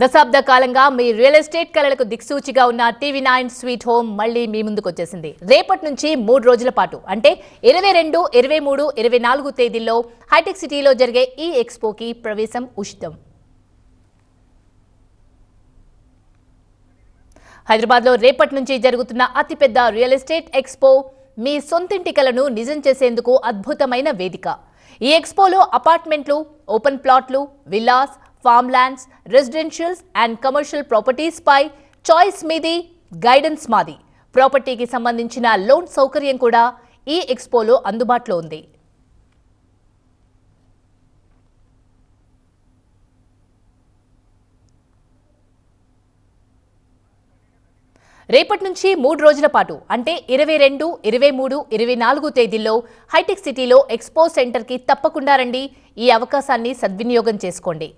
దశాబ్ద కాలంగా మీ real estate కళలకు దిక్సూచిగా ఉన్న టీవీ నైన్ స్వీట్ హోమ్ మళ్ళీ మీ ముందుకు వచ్చేసింది. రేపటి నుంచి మూడు రోజుల పాటు అంటే ఇరవై రెండు ఇరవై మూడు ఇరవై నాలుగు తేదీల్లో హైటెక్ సిటీలో జరిగే ఈ ఎక్స్పోకి ప్రవేశం ఉచితం. హైదరాబాద్లో రేపటి నుంచి జరుగుతున్న అతిపెద్ద రియల్ ఎస్టేట్ ఎక్స్పో మీ సొంతింటి కలను నిజం చేసేందుకు అద్భుతమైన వేదిక. ఈ ఎక్స్పోలో అపార్ట్మెంట్లు ఓపెన్ ప్లాట్లు villas farmlands residentials and commercial ప్రాపర్టీస్పై choice మీది గైడెన్స్ మాది. ప్రాపర్టీకి సంబంధించిన లోన్ సౌకర్యం కూడా ఈ ఎక్స్పోలో అందుబాటులో ఉంది. రేపటి నుంచి మూడు రోజుల పాటు అంటే ఇరవై రెండు ఇరవై మూడు ఇరవై నాలుగు తేదీల్లో హైటెక్ సిటీలో ఎక్స్పో సెంటర్కి తప్పకుండా రండి. ఈ అవకాశాన్ని సద్వినియోగం చేసుకోండి.